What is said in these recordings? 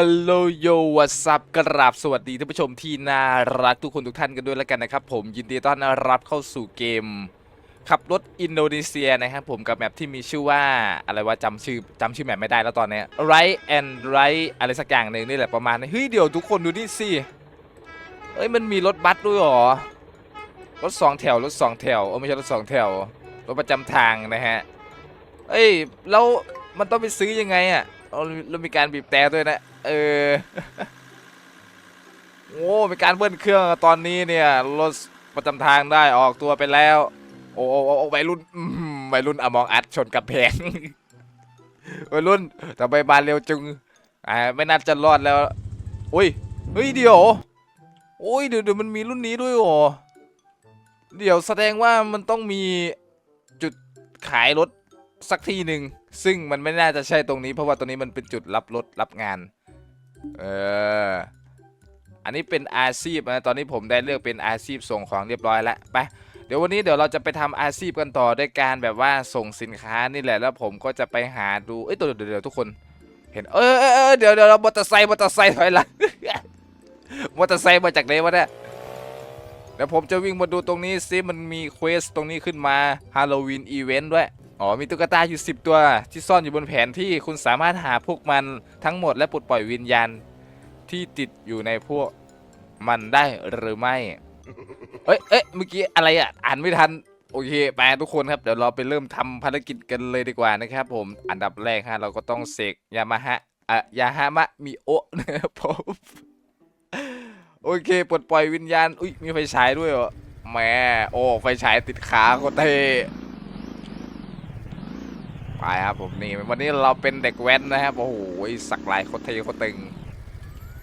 ฮัลโหลโยวัสบกราบสวัสดีท่านผู้ชมที่น่ารักทุกคนทุกท่านกันด้วยแล้วกันนะครับ ผมยินดีต้อนรับเข้าสู่เกม ขับรถอินโดนีเซียนะครับผมกับแมปที่มีชื่อว่าอะไรว่าจำชื่อจำชื่อแมปไม่ได้แล้วตอนนี้ right and right อะไรสักอย่างหนึ่งนี่แหละประมาณนี้เฮ้ยเดี๋ยวทุกคนดูนี่สิเอ้ยมันมีรถบัสด้วยหรอรถสองแถวรถสองแถวเออไม่ใช่รถสองแถวรถประจำทางนะฮะเอ้ยแล้วมันต้องไปซื้อยังไงอะ แล้วมีการบีบแต่ด้วยนะ เออ โอ้มีการเบิ้ลเครื่องตอนนี้เนี่ยรถประจำทางได้ออกตัวไปแล้ว โอ้โอ้โอ้วัยรุ่นอื้อหือวัยรุ่นอมองอัดชนกับแพงวัยรุ่นทำไมมานเร็วจึงอ่าไม่น่าจะรอดแล้วอุ้ยเฮ้ยเดี๋ยวโอ้ยเดี๋ยวเดี๋ยวมันมีรุ่นนี้ด้วยเหรอเดี๋ยวแสดงว่ามันต้องมีจุดขายรถสักที่หนึ่ง ซึ่งมันไม่น่าจะใช่ตรงนี้ เพราะว่าตรงนี้มันเป็นจุดรับรถรับงาน เออ อันนี้เป็นอาชีพนะ ตอนนี้ผมได้เลือกเป็นอาชีพส่งของเรียบร้อยแล้วไปเดี๋ยววันนี้เดี๋ยวเราจะไปทำอาชีพกันต่อด้วยการแบบว่าส่งสินค้านี่แหละแล้วผมก็จะไปหาดู เอ้ยตัวเดี๋ยวเดี๋ยวทุกคน เห็นเออเออเออเดี๋ยวเดี๋ยวเรามอเตอร์ไซค์มอเตอร์ไซค์ถอยหลังมอเตอร์ไซค์มาจากไหนวะเนี่ยเดี๋ยวผมจะวิ่งมาดูตรงนี้ซิมันมีเควสตรงนี้ขึ้นมาฮาโลวีนอีเวนต์ด้วย อ๋อมีตุ๊กตาอยู่ 10 ตัวที่ซ่อนอยู่บนแผนที่คุณสามารถหาพวกมันทั้งหมดและปลดปล่อยวิญญาณที่ติดอยู่ในพวกมันได้หรือไม่ เอ้ยเอ้ยเมื่อกี้อะไรอะ อ่านไม่ทัน โอเค ไปทุกคนครับ เดี๋ยวเราไปเริ่มทำภารกิจกันเลยดีกว่านะครับผม อันดับแรกฮะเราก็ต้องเสกยามาฮะอะยาฮามะมิโอนะครับผมโอเค ปลดปล่อยวิญญาณ อุ้ยมีไฟฉายด้วยเหรอ แหม โอ้ ไฟฉายติดขาโคตรเท่ ไปครับผมนี่วันนี้เราเป็นเด็กแว้นนะครับโอ้โหสักลายโคตรเท่โคตรตึง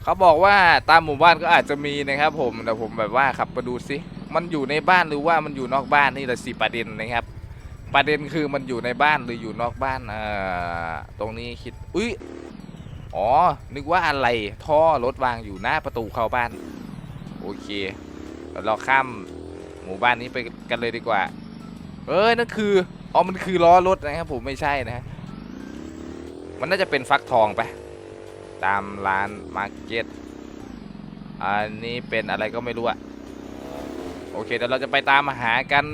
เขาบอกว่าตามหมู่บ้านก็อาจจะมีนะครับ ผมแต่ผมแบบว่าขับไปดูสิมันอยู่ในบ้านหรือว่ามันอยู่นอกบ้านนี่แหละสิประเด็นนะครับ ประเด็นคือมันอยู่ในบ้านหรืออยู่นอกบ้านอ่าตรงนี้คิดอุ้ยอ๋อ นึกว่าอะไรท่อรถวางอยู่หน้าประตูเข้าบ้าน โอเคเดี๋ยวเราข้ามหมู่บ้านนี้ไปกันเลยดีกว่า เอ้ยนั่นคือ อ๋อมันคือล้อรถนะครับผมไม่ใช่นะฮะมันน่าจะเป็นฟักทองไปตามร้านมาร์เก็ตอันนี้เป็นอะไรก็ไม่รู้อะโอเคเดี๋ยวเราจะไปตามหากัน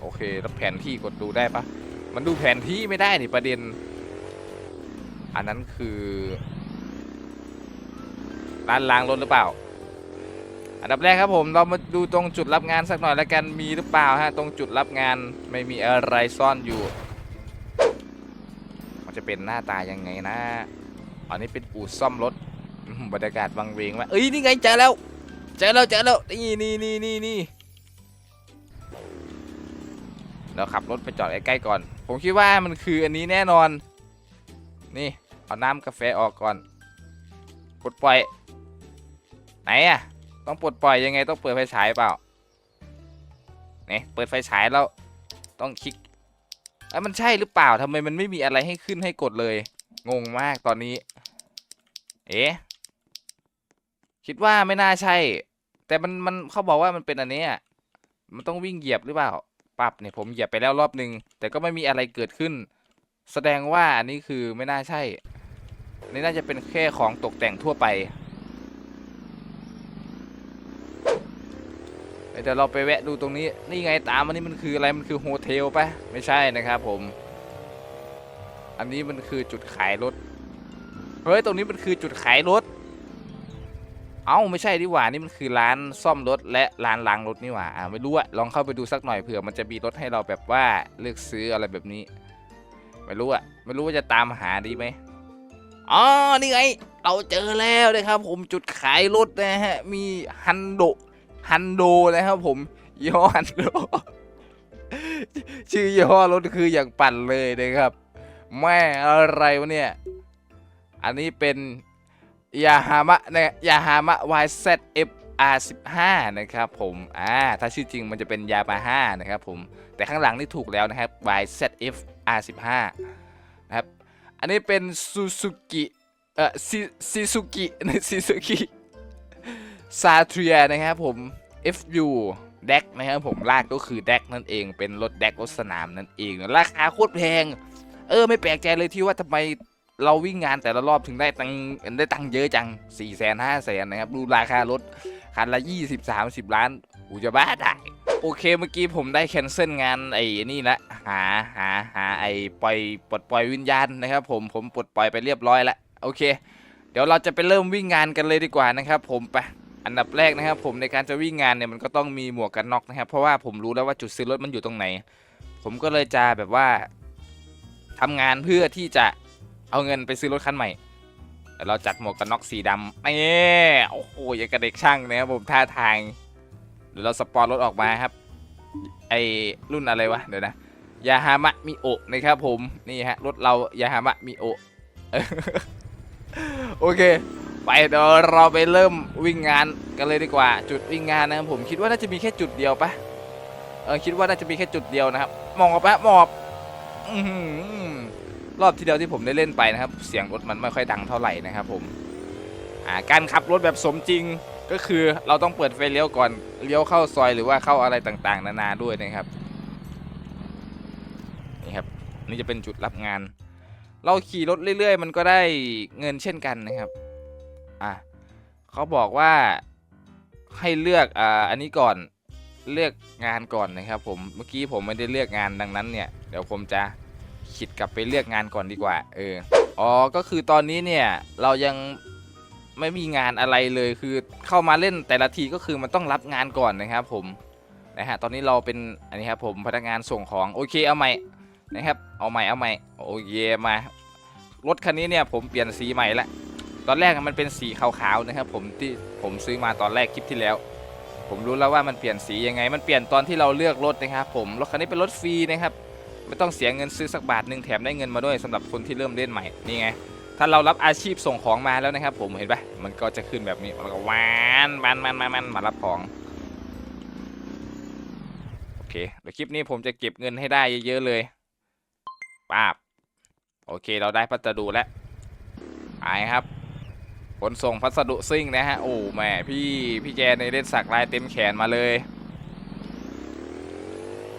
โอเคแล้วแผนที่กดดูได้ปะมันดูแผนที่ไม่ได้นี่ประเด็น อันนั้นคือร้านล้างรถหรือเปล่า อันดับแรกครับผมเรามาดูตรงจุดรับงานสักหน่อยแล้วกันมีหรือเปล่าฮะตรงจุดรับงานไม่มีอะไรซ่อนอยู่ มันจะเป็นหน้าตายังไงนะอันนี้เป็นอู่ซ่อมรถบรรยากาศวังเวงมาเอ้ยนี่ไงเจอแล้วเจอแล้วเจอแล้วนี่นี่นี่นี่นี่เราขับรถไปจอดใกล้ๆก่อน ผมคิดว่ามันคืออันนี้แน่นอน นี่เอาน้ำกาแฟออกก่อนปลดปล่อยไหนอะ ต้องปลดปล่อยยังไงต้องเปิดไฟฉายเปล่าเนี่ยเปิดไฟฉายแล้วต้องคลิกเอ้มันใช่หรือเปล่าทำไมมันไม่มีอะไรให้ขึ้นให้กดเลย งงมากตอนนี้ เอ๊ะคิดว่าไม่น่าใช่ แต่มันมันเขาบอกว่ามันเป็นอันเนี้ยมันต้องวิ่งเหยียบหรือเปล่าปรับเนี่ยผมเหยียบไปแล้วรอบนึง แต่ก็ไม่มีอะไรเกิดขึ้น แสดงว่าอันนี้คือไม่น่าใช่นี่น่าจะเป็นแค่ของตกแต่งทั่วไป เดี๋ยวเราไปแวะดูตรงนี้ นี่ไงตามอันนี้มันคืออะไรมันคือโฮเทลปะไม่ใช่นะครับผม อันนี้มันคือจุดขายรถ เฮ้ย ตรงนี้มันคือจุดขายรถ เอ้าไม่ใช่ดิหว่า นี่มันคือร้านซ่อมรถและร้านล้างรถนี่หว่าอ่าไม่รู้อะลองเข้าไปดูสักหน่อยเผื่อ มันจะมีรถให้เราแบบว่าเลือกซื้ออะไรแบบนี้ ไม่รู้อะไม่รู้ว่าจะตามหาดีไหมอ๋อ นี่ไง เราเจอแล้วนะครับผมจุดขายรถนะฮะ มีฮันโด ฮันโดนะครับผมยี่ห้อฮันโดชื่อยี่ห้อรถคืออย่างปั่นเลยนะครับ แม่อะไรวะเนี่ย อันนี้เป็นยาฮามะนะยาฮามะ YZF R15 นะครับผมอ่าถ้าชื่อจริงมันจะเป็นยามาฮ่านะครับผม แต่ข้างหลังนี่ถูกแล้วนะครับ YZF R15 นะครับ อันนี้เป็นซูซูกิเอ่อซิซูกิซิซูกิ ซาเทียนะครับผม FU แดกนะครับผมลากก็คือแดกนั่นเองเป็นรถแดกรถสนามนั่นเองราคาโคตรแพง เออไม่แปลกใจเลยที่ว่าทำไมเราวิ่งงานแต่ละรอบถึงได้ตังได้ตังเยอะจัง4ี่แสนห้าแสนนะครับ ดูราคารถคันละ 20 30 ล้านกูจะบ้าได้โอเคเมื่อกี้ผมได้แคนเซิลงานไอ้นี่ละหาหาหาไอ้ปล่อยปลดปล่อยวิญญาณนะครับ ผมผมปลดปล่อยไปเรียบร้อยแล้วโอเค เดี๋ยวเราจะไปเริ่มวิ่งงานกันเลยดีกว่านะครับ ผมไป อันดับแรกนะครับผมในการจะวิ่งงานเนี่ยมันก็ต้องมีหมวกกันน็อกนะครับ เพราะว่าผมรู้แล้วว่าจุดซื้อรถมันอยู่ตรงไหน ผมก็เลยจะแบบว่าทำงานเพื่อที่จะเอาเงินไปซื้อรถคันใหม่เดี๋ยวเราจัดหมวกกันน็อกสีดำนี่โอ้โหอย่างกับเด็กช่างนะครับผมท่าทางเดี๋ยวเราสปอร์ตรถออกมาครับ ไอรุ่นอะไรวะเดี๋ยวนะยาฮามะมิโอนะครับผมนี่ฮะรถเรายาฮามะมิโอโอเค ไปเดี๋ยวเราไปเริ่มวิ่งงานกันเลยดีกว่า จุดวิ่งงานนะครับผมคิดว่าน่าจะมีแค่จุดเดียวปะเออคิดว่าน่าจะมีแค่จุดเดียวนะครับมอบปะหมอบอื้อหือรอบที่เดียวที่ผมได้เล่นไปนะครับ เสียงรถมันไม่ค่อยดังเท่าไหร่นะครับผมอ่าการขับรถแบบสมจริงก็คือเราต้องเปิดไฟเลี้ยวก่อนเลี้ยวเข้าซอยหรือว่าเข้าอะไรต่างๆ นานาด้วยนะครับนี่ครับนี่จะเป็นจุดรับงาน เราขี่รถเรื่อย ๆ มันก็ได้เงินเช่นกันนะครับ อะเขาบอกว่าให้เลือกอ่าอันนี้ก่อนเลือกงานก่อนนะครับ ผมเมื่อกี้ผมไม่ได้เลือกงานดังนั้นเนี่ยเดี๋ยวผมจะคิดกลับไปเลือกงานก่อนดีกว่า เอออ๋อก็คือตอนนี้เนี่ยเรายังไม่มีงานอะไรเลยคือเข้ามาเล่นแต่ละทีก็คือมันต้องรับงานก่อนนะครับผมนะฮะตอนนี้เราเป็นอันนี้ครับผมพนักงานส่งของโอเคเอาใหม่นะครับเอาใหม่เอาใหม่โอเคมา รถคันนี้เนี่ยผมเปลี่ยนสีใหม่ละ ตอนแรกมันเป็นสีขาวๆนะครับผมที่ผมซื้อมาตอนแรกคลิปที่แล้ว ผมรู้แล้วว่ามันเปลี่ยนสียังไง มันเปลี่ยนตอนที่เราเลือกรถนะครับผมรถคันนี้เป็นรถฟรีนะครับไม่ต้องเสียเงินซื้อสักบาทหนึ่งแถมได้เงินมาด้วยสำหรับคนที่เริ่มเล่นใหม่นี่ไงถ้าเรารับอาชีพส่งของมาแล้วนะครับ ผมเห็นปะมันก็จะขึ้นแบบนี้แล้วก็วานมันมันมันมันมารับของโอเคเดี๋ยวคลิปนี้ผมจะเก็บเงินให้ได้เยอะๆเลยป้าบโอเคเราได้พัสดุแล้วไปครับ ขนส่งพัสดุซิ่งนะฮะ โอ้แม่พี่พี่แกในเล่นสักลายเต็มแขนมาเลย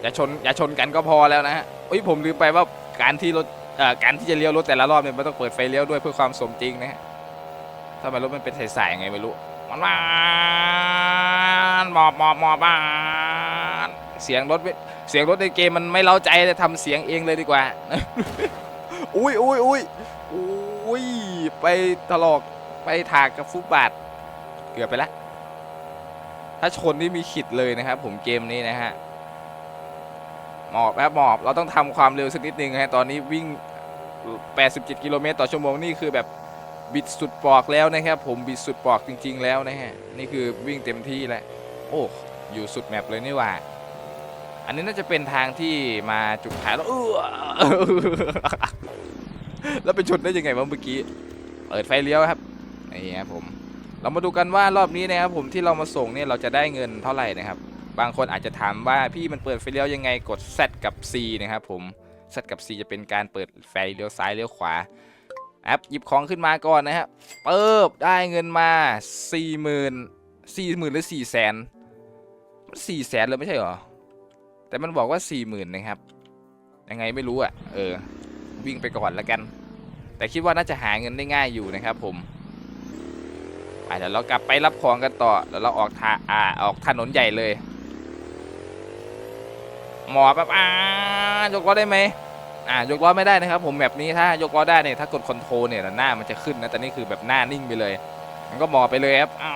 อย่าชนอย่าชนกันก็พอแล้วนะฮะอุ้ยผมลืมไปว่าการที่รถเอ่อการที่จะเลี้ยวรถแต่ละรอบเนี่ยมันต้องเปิดไฟเลี้ยวด้วยเพื่อความสมจริงนะฮะถ้ามันรถมันเป็นสายๆไงไม่รู้มันมานหมอบหมอบหมอบมานเสียงรถเสียงรถในเกมมันไม่เล้าใจเลยทำเสียงเองเลยดีกว่า อุ้ยอุ้ยอุ้ยอุ้ยไปถลอก ไปถากกับฟุตบาทเกือบไปแล้วถ้าชนนี่มีขิดเลยนะครับ ผมเกมนี้นะฮะหมอบครับหมอบเราต้องทำความเร็วสักนิดนึงนะฮะตอนนี้วิ่ง 87 กิโลเมตรต่อชั่วโมงนี่คือแบบบิดสุดปอกแล้วนะครับผมบิดสุดปอกจริง ๆ แล้วนะฮะนี่คือวิ่งเต็มที่แล้วโอ้อยู่สุดแมปเลยนี่หว่า อันนี้น่าจะเป็นทางที่มาจุดขายแล้วเออแล้วไปชนได้ยังไงวะเมื่อกี้เปิดไฟเลี้ยวครับ นี่ครับผม เรามาดูกันว่ารอบนี้นะครับผมที่เรามาส่งเนี่ยเราจะได้เงินเท่าไหร่นะครับ บางคนอาจจะถามว่าพี่มันเปิดไฟเลี้ยวยังไงกด Z กับ C นะครับผม Z กับ C จะเป็นการเปิดไฟเลี้ยวซ้ายเลี้ยวขวาแอปหยิบของขึ้นมาก่อนนะฮะเปิบได้เงินมา4 0 0 0 0 4 0,000หรือ4 0 0 0 0 0 4แสนเลยไม่ใช่หรอ แต่มันบอกว่า40,000นะครับ ยังไงไม่รู้อะ เออ วิ่งไปก่อนแล้วกัน แต่คิดว่าน่าจะหาเงินได้ง่ายอยู่นะครับผม อะเดี๋ยวเรากลับไปรับของกันต่อแล้วเราออกทาอ่าออกถนนใหญ่เลย หมอแบบอ่ายกล้อได้ไหมอ่ายกล้อไม่ได้นะครับ ผมแบบนี้ถ้ายกล้อได้เนี่ยถ้ากดคอนโทรลเนี่ยหน้ามันจะขึ้นนะแต่นี่คือแบบหน้านิ่งไปเลย มันก็หมอไปเลยครับอ่า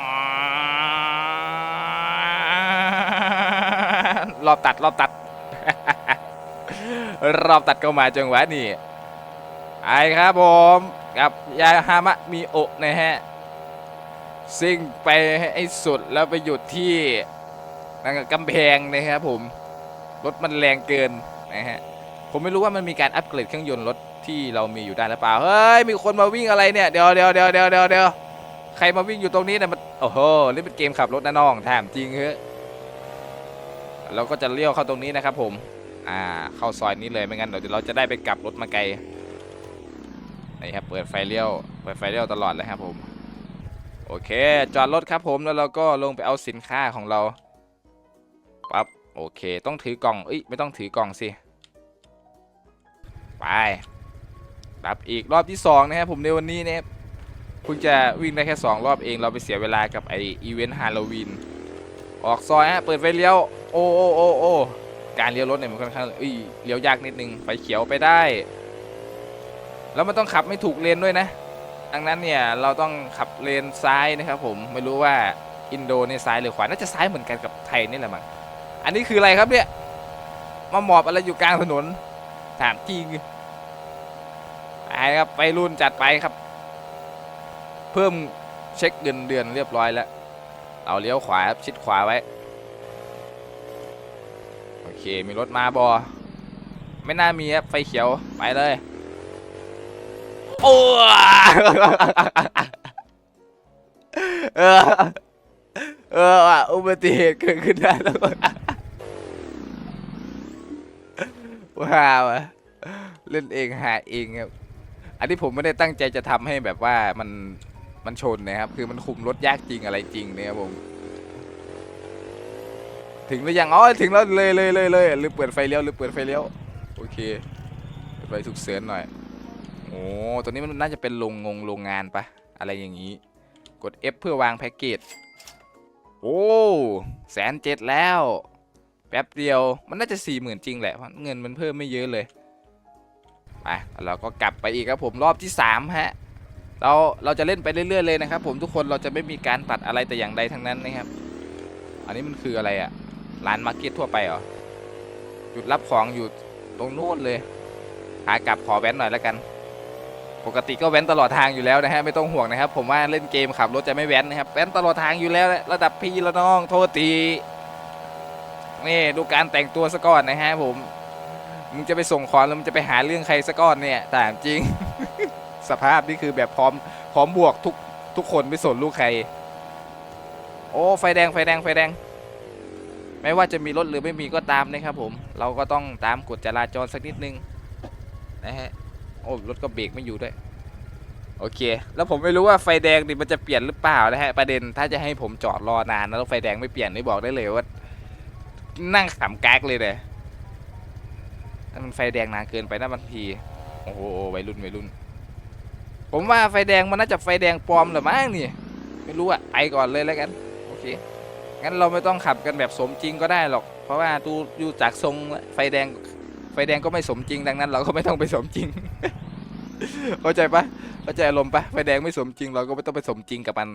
รอบตัดรอบตัด รอบตัดเข้ามาจังหวะนี้ไอ้ครับผมกับยาฮามะมีโอะนะฮะ ซิ่งไปให้สุดแล้วไปหยุดที่นั่นก็กำแพงนะครับผม รถมันแรงเกินนะฮะ ผมไม่รู้ว่ามันมีการอัปเกรดเครื่องยนต์รถที่เรามีอยู่ได้หรือเปล่า เฮ้ย มีคนมาวิ่งอะไรเนี่ย เดี๋ยวเดี๋ยวเดี๋ยวเดี๋ยวเดี๋ยวเดี๋ยวใครมาวิ่งอยู่ตรงนี้เนี่ยมัน โอ้โห นี่เป็นเกมขับรถนะน้องถามจริงเฮ้ยเราก็จะเลี้ยวเข้าตรงนี้นะครับผม อ่า เข้าซอยนี้เลย ไม่งั้นเดี๋ยวเราจะได้ไปกลับรถมาไกล นี่ครับ เปิดไฟเลี้ยว เปิดไฟเลี้ยวตลอดเลยครับผม โอเค จอดรถครับผมแล้วเราก็ลงไปเอาสินค้าของเราปั๊บโอเค ต้องถือกล่องเอ้ยไม่ต้องถือกล่องสิไปรับอีกรอบที่สองนะครับผมในวันนี้เนี่ยเพิ่งจะวิ่งได้แค่สองรอบเองเราไปเสียเวลากับไออีเวนต์ฮาโลวีนออกซอยฮะเปิดไฟเลี้ยวโอ้โอ้โอ้โอ้การเลี้ยวรถเนี่ยมันค่อนข้างเอ้ยเลี้ยวยากนิดนึงไฟเขียวไปได้ แล้วมันต้องขับไม่ถูกเลนด้วยนะ ดังนั้นเนี่ยเราต้องขับเลนซ้ายนะครับผมไม่รู้ว่าอินโดในซ้ายหรือขวาน่าจะซ้ายเหมือนกันกับไทยนี่แหละมั้งอันนี้คืออะไรครับเนี่ยมาหมอบอะไรอยู่กลางถนนถามจริงไปครับไปรุ่นจัดไปครับ เพิ่มเช็คเงินเดือนเรียบร้อยแล้วเอาเลี้ยวขวาครับชิดขวาไว้โอเคมีรถมาบอไม่น่ามีครับไฟเขียวไปเลย โอ้เออเออว่ะอุบัติเหตุเกิดขึ้นได้แล้วว้าวเล่นเองหาเองครับ อันนี้ผมไม่ได้ตั้งใจจะทำให้แบบว่ามันมันชนนะครับ คือมันคุมรถยากจริงอะไรจริงเนี่ยครับผม ถึงหรือยัง อ๋อ ถึงแล้วเลยเลยเลยเลยหรือเปิดไฟเลี้ยวหรือเปิดไฟเลี้ยว โอเค เปิดไฟฉุกเฉินหน่อย โอ้ตัวนี้มันน่าจะเป็นโรงงงโรงงานปะอะไรอย่างนี้ กด F เพื่อวางแพ็กเกจ โอ้แสนเจ็ดแล้ว แป๊บเดียวมันน่าจะสี่หมื่นจริงแหละเพราะเงินมันเพิ่มไม่เยอะเลยไปเราก็กลับไปอีกครับผมรอบที่สามฮะเราเราจะเล่นไปเรื่อยๆเลยนะครับผมทุกคนเราจะไม่มีการตัดอะไรแต่อย่างใดทั้งนั้นนะครับ อันนี้มันคืออะไรอะร้านมาร์เก็ตทั่วไปเหรอจุดรับของอยู่ตรงนู้นเลยขากลับขอแว้นหน่อยแล้วกัน ปกติก็แว้นตลอดทางอยู่แล้วนะฮะไม่ต้องห่วงนะครับ ผมว่าเล่นเกมขับรถจะไม่แว้นนะครับแว้นตลอดทางอยู่แล้วระดับพี่ละน้องโทษทีนี่ดูการแต่งตัวซะก่อนนะฮะผมมึงจะไปส่งของแล้วมึงจะไปหาเรื่องใครซะก่อนเนี่ยแต่จริง สภาพนี่คือแบบพร้อมพร้อมบวกทุกทุกคนไม่สนลูกใคร โอ้ไฟแดงไฟแดงไฟแดง ไม่ว่าจะมีรถหรือไม่มีก็ตามนะครับผม เราก็ต้องตามกฎจราจรสักนิดนึงนะฮะ โอ้รถก็เบรกไม่อยู่ด้วย โอเค แล้วผมไม่รู้ว่าไฟแดงนี่มันจะเปลี่ยนหรือเปล่านะฮะ ประเด็นถ้าจะให้ผมจอดรอนานแล้วไฟแดงไม่เปลี่ยนนี่บอกได้เลยว่า นั่งขำกากเลยเลยมันไฟแดงนานเกินไปนะบางที โอ้โหวัยรุ่นวัยรุ่น ผมว่าไฟแดงมันน่าจะไฟแดงปลอมหรือมั้งนี่ ไม่รู้อะไปก่อนเลยแล้วกัน โอเค งั้นเราไม่ต้องขับกันแบบสมจริงก็ได้หรอก เพราะว่าดูดูจากทรงไฟแดง ไฟแดงก็ไม่สมจริงดังนั้น เราก็ไม่ต้องไปสมจริง เข้าใจปะเข้าใจอารมณ์ปะไฟแดงไม่สมจริง เราก็ไม่ต้องไปสมจริงกับมัน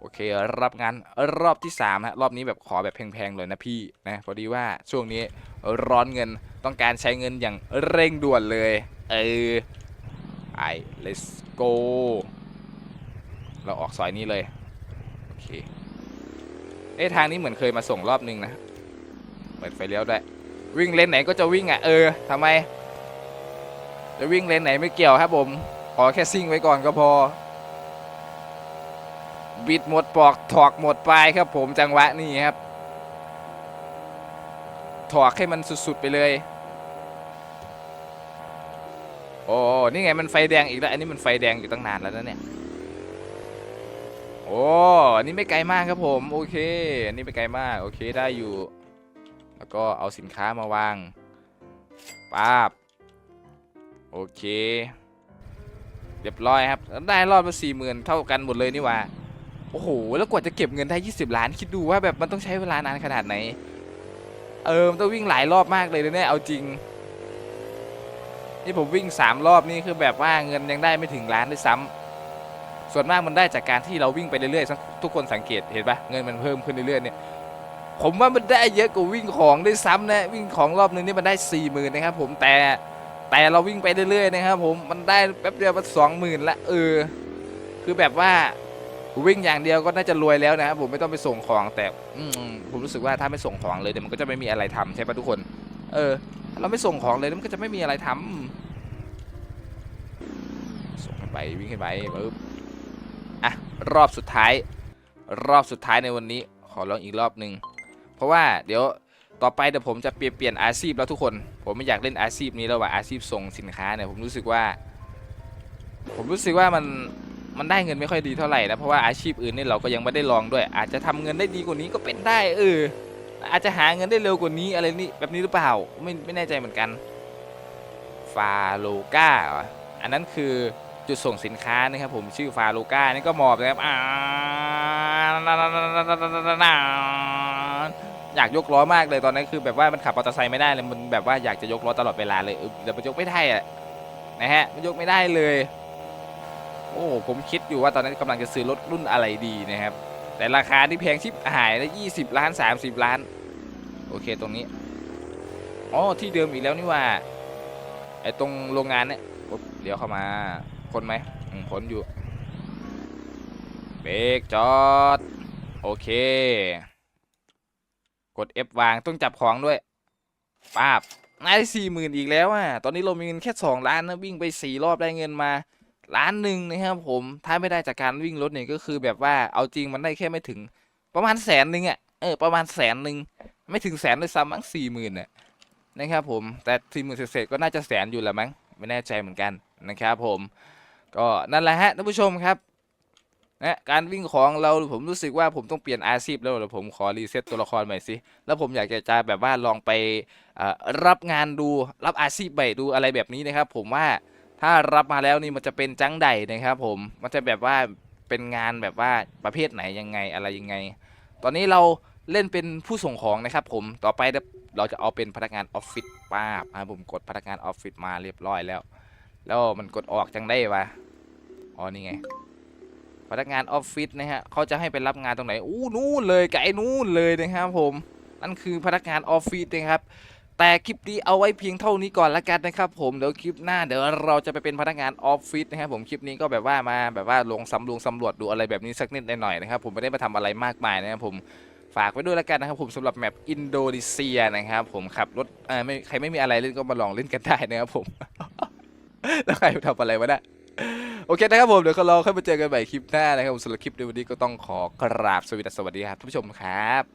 โอเค รับงานรอบที่3ฮะรอบนี้แบบขอแบบแพงๆเลยนะพี่นะพอดีว่าช่วงนี้ร้อนเงินต้องการใช้เงินอย่างเร่งด่วนเลย เออไอ let's go เราออกซอยนี้เลยโอเคเอ้ทางนี้เหมือนเคยมาส่งรอบนึงนะ เปิดไฟเลี้ยวด้วย วิ่งเลนไหนก็จะวิ่งอะเออทำไม จะวิ่งเลนไหนไม่เกี่ยวครับผม ขอแค่ซิ่งไว้ก่อนก็พอ บิดหมดปอกถอกหมดปลายครับผมจังหวะนี้ครับ ถอกให้มันสุดๆไปเลย โอ้นี่ไงมันไฟแดงอีกแล้ว อันนี้มันไฟแดงอยู่ตั้งนานแล้วนะเนี่ยโอ้อันนี้ไม่ไกลมากครับผม โอเค อันนี้ไม่ไกลมาก โอเค ได้อยู่ แล้วก็เอาสินค้ามาวางป้าบ โอเค เรียบร้อยครับ ได้รอบละสี่หมื่นเท่ากันหมดเลยนี่ว่า โอ้โห แล้วกว่าจะเก็บเงินได้ 20 ล้าน คิดดูว่าแบบมันต้องใช้เวลานานขนาดไหน เออ มันต้องวิ่งหลายรอบมากเลยนะเนี่ย เอาจริง นี่ผมวิ่ง 3 รอบนี่คือแบบว่าเงินยังได้ไม่ถึงล้านด้วยซ้ำส่วนมากมันได้จากการที่เราวิ่งไปเรื่อยๆ ทุกคนสังเกตเห็นปะเงินมันเพิ่มขึ้นเรื่อยๆเนี่ย ผมว่ามันได้เยอะกว่าวิ่งของได้ซ้ำนะวิ่งของรอบนึงนี่มันได้สี่หมื่นนะครับผมแต่แต่เราวิ่งไปเรื่อยๆนะครับผมมันได้แป๊บเดียวมันสองหมื่นละเออคือแบบว่าวิ่งอย่างเดียวก็น่าจะรวยแล้วนะครับผมไม่ต้องไปส่งของแต่ผมรู้สึกว่าถ้าไม่ส่งของเลยเดี๋ยวมันก็จะไม่มีอะไรทำใช่ปะทุกคน เออถ้าเราไม่ส่งของเลยมันก็จะไม่มีอะไรทำส่งขึ้นไปวิ่งขึ้นไปปึ๊บอะรอบสุดท้าย รอบสุดท้ายในวันนี้ ขอลองอีกรอบหนึ่ง เพราะว่าเดี๋ยวต่อไปเดี๋ยวผมจะเปลี่ยนเปลี่ยนอาชีพแล้วทุกคน ผมไม่อยากเล่นอาชีพนี้แล้วว่าอาชีพส่งสินค้าเนี่ยผมรู้สึกว่า ผมรู้สึกว่ามันมันได้เงินไม่ค่อยดีเท่าไหร่นะเพราะว่าอาชีพอื่นนี่เราก็ยังไม่ได้ลองด้วย อาจจะทำเงินได้ดีกว่านี้ก็เป็นได้เอออาจจะหาเงินได้เร็วกว่านี้อะไรนี่แบบนี้หรือเปล่าไม่ไม่แน่ใจเหมือนกันฟาโลกาอันนนั้นคือ จุดส่งสินค้านะครับผมชื่อฟาลูก้านี่ก็หมอบนะครับอ่าอยากยกล้อมากเลยตอนนั้นคือแบบว่ามันขับมอเตอร์ไซค์ไม่ได้เลยมันแบบว่าอยากจะยกล้อตลอดเวลาเลยเออแต่มันยกไม่ได้อะนะฮะมันยกไม่ได้เลย โอ้ผมคิดอยู่ว่าตอนนั้นกำลังจะซื้อรถรุ่นอะไรดีนะครับ แต่ราคาที่แพงชิบหายแล้วยี่สิบล้านสามสิบล้าน โอเคตรงนี้อ๋อที่เดิมอีกแล้วนี่ว่าไอ้ตรงโรงงานเนี่ยเดี๋ยวเข้ามา พ้นไหมอืมพ้นอยู่ เบรกจอด โอเค กด F วางต้องจับของด้วยป้าบได้สี่หมื่นอีกแล้วอะ ตอนนี้เรามีเงินแค่สองล้านนะวิ่งไปสี่รอบได้เงินมาล้านหนึ่งนะครับผม ถ้าไม่ได้จากการวิ่งรถเนี่ยก็คือแบบว่าเอาจริงมันได้แค่ไม่ถึง ประมาณแสนหนึ่งอะ เออประมาณแสนหนึ่งไม่ถึงแสนด้วยซ้ำมั้งสี่หมื่นน่ะนะครับผม แต่สี่หมื่นเศษก็น่าจะแสนอยู่แหละมั้ง ไม่แน่ใจเหมือนกันนะครับผม ก็นั่นแหละฮะท่านผู้ชมครับนะการวิ่งของเราผมรู้สึกว่าผมต้องเปลี่ยนอาชีพแล้วเดี๋ยวผมขอรีเซ็ตตัวละครใหม่สิแล้วผมอยากจะจะแบบว่าลองไปรับงานดูรับอาชีพใหม่ดูอะไรแบบนี้นะครับ ผมว่าถ้ารับมาแล้วนี่มันจะเป็นจังใดนะครับ ผมมันจะแบบว่าเป็นงานแบบว่าประเภทไหนยังไงอะไรยังไง ตอนนี้เราเล่นเป็นผู้ส่งของนะครับ ผมต่อไปเราจะเอาเป็นพนักงานออฟฟิศป้าบผมกดพนักงานออฟฟิศมาเรียบร้อยแล้ว แล้วมันกดออกจังได้วะอ๋อนี่ไงพนักงานออฟฟิศนะฮะเขาจะให้ไปรับงานตรงไหนอู้นู่นเลยไกลนู่นเลยนะครับผมนั่นคือพนักงานออฟฟิศนะครับแต่คลิปนี้เอาไว้เพียงเท่านี้ก่อนละกันนะครับผมเดี๋ยวคลิปหน้าเดี๋ยวเราจะไปเป็นพนักงานออฟฟิศนะครับผมคลิปนี้ก็แบบว่ามาแบบว่าลงสำรวจสำรวจดูอะไรแบบนี้สักนิดหน่อยนะครับผมไม่ได้มาทำอะไรมากมายนะครับผมฝากไว้ด้วยละกันนะครับผมสำหรับแมปอินโดนีเซียนะครับผมขับรถเออไม่ใครไม่มีอะไรเล่นก็มาลองเล่นกันได้นะครับผม แล้วใครทำอะไรวะเนี่ยโอเคนะครับผมเดี๋ยวเราค่อยมาเจอกันใหม่คลิปหน้านะครับผมสำหรับคลิปในวันนี้ก็ต้องขอกราบสวัสดีครับท่านผู้ชมครับ